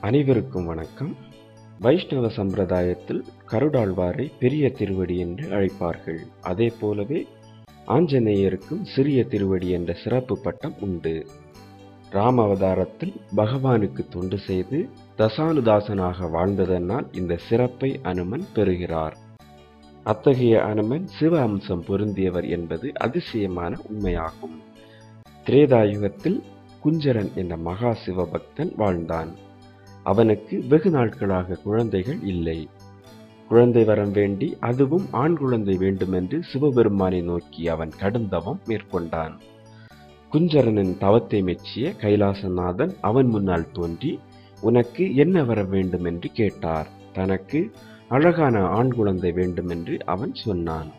அனைவருக்கும் வணக்கம். வைஷ்ணவ சம்பிரதாயத்தில் கருடாழ்வாரை பெரிய திருவடி என்று அழைப்பார்கள். அதே போலவே ஆஞ்சநேயருக்கும் சிறிய திருவடி என்ற சிறப்பு பட்டம் உண்டு. ராம அவதாரத்தில் பகவானுக்கு தொண்டு செய்து தசானுதாசனாக வாழ்ந்ததனால் இந்த சிறப்பை அனுமன் பெறுகிறார். அத்தகைய அனுமன் சிவ அம்சம் பொருந்தியவர் என்பது அதிசயமான உண்மையாகும். திரேதாயுகத்தில் குஞ்சரன் என்ற மகா சிவபக்தன் வாழ்ந்தான். அவனுக்கு வெகு நாட்களாக குழந்தைகள் இல்லை. குழந்தை வரம் வேண்டி அதுவும் ஆண் குழந்தை வேண்டுமென்று சிவபெருமானை நோக்கி அவன் கடும் தவம் மேற்கொண்டான். குஞ்சரனின் தவத்தை மெச்சிய கைலாசநாதன் அவன் முன்னால் தோன்றி உனக்கு என்ன வர வேண்டும் என்று கேட்டார். தனக்கு அழகான ஆண் குழந்தை வேண்டுமென்று அவன் சொன்னான்.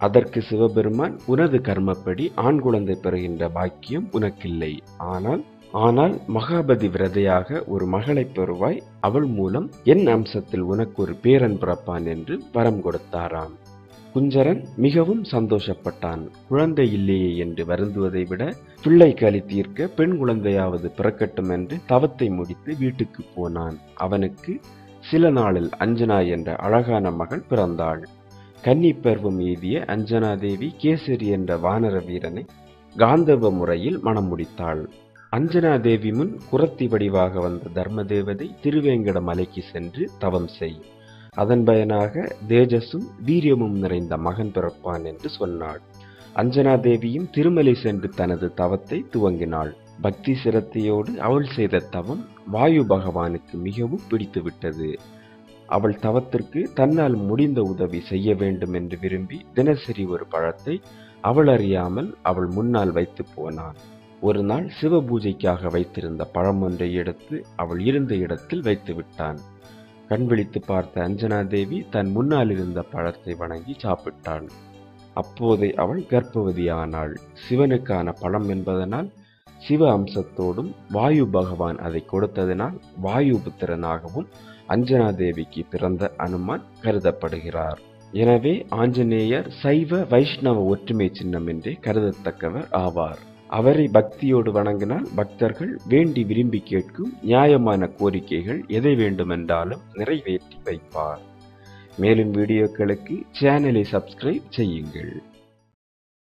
அதற்கு சிவபெருமான் உனது கர்மப்படி ஆண் குழந்தை பெறுகின்ற பாக்கியம் உனக்கில்லை. ஆனால் ஆனால் மகாபதி விரதையாக ஒரு மகளைப் பெறுவாய் அவள் மூலம் என் அம்சத்தில் உனக்கு ஒரு பேரன் பிறப்பான் என்று வரம் கொடுத்தாராம். குஞ்சரன் மிகவும் சந்தோஷப்பட்டான். குழந்தை இல்லையே என்று வருந்துவதை விட பிள்ளை களி தீர்க்க பெண் குழந்தையாவது பிறக்கட்டும் என்று தவத்தை முடித்து வீட்டுக்கு போனான். அவனுக்கு சில நாளில் அஞ்சனா என்ற அழகான மகள் பிறந்தாள். கன்னி பருவம் எய்திய அஞ்சனா தேவி கேசரி என்ற வானர வீரனை காந்தவ முறையில் மணம் முடித்தாள். அஞ்சனா தேவி முன் குரத்தி வடிவாக வந்த தர்ம தேவதை திருவேங்கட மலைக்கு சென்று தவம் செய். அதன் பயனாக தேஜஸும் வீரியமும் நிறைந்த மகன் பிறப்பான் என்று சொன்னாள். அஞ்சனா தேவியும் திருமலை சென்று தனது தவத்தை துவங்கினாள். பக்தி சிரத்தையோடு அவள் செய்த தவம் வாயு பகவானுக்கு மிகவும் பிடித்துவிட்டது. அவள் தவத்திற்கு தன்னால் முடிந்த உதவி செய்ய வேண்டும் என்று விரும்பி தினசரி ஒரு பழத்தை அவள் அறியாமல் அவள் முன்னால் வைத்து போனான். ஒரு நாள் சிவ பூஜைக்காக வைத்திருந்த பழம் ஒன்றை எடுத்து அவள் இருந்த இடத்தில் வைத்து விட்டான். கண் விழித்து பார்த்த அஞ்சனா தேவி தன் முன்னால் இருந்த பழத்தை வணங்கி சாப்பிட்டாள். அப்போதே அவள் கர்ப்பவதியானாள். சிவனுக்கான பழம் என்பதனால் சிவ அம்சத்தோடும் வாயு பகவான் அதை கொடுத்ததினால் வாயு புத்திரனாகவும் அஞ்சனா தேவிக்கு பிறந்த அனுமான் கருதப்படுகிறார். எனவே ஆஞ்சநேயர் சைவ வைஷ்ணவ ஒற்றுமை சின்னம் என்றே கருதத்தக்கவர் ஆவார். அவரை பக்தியோடு வணங்கினால் பக்தர்கள் வேண்டி விரும்பி கேட்கும் நியாயமான கோரிக்கைகள் எதை வேண்டுமென்றாலும் நிறைவேற்றி வைப்பார். மேலும் வீடியோக்களுக்கு சேனலை சப்ஸ்கிரைப் செய்யுங்கள்.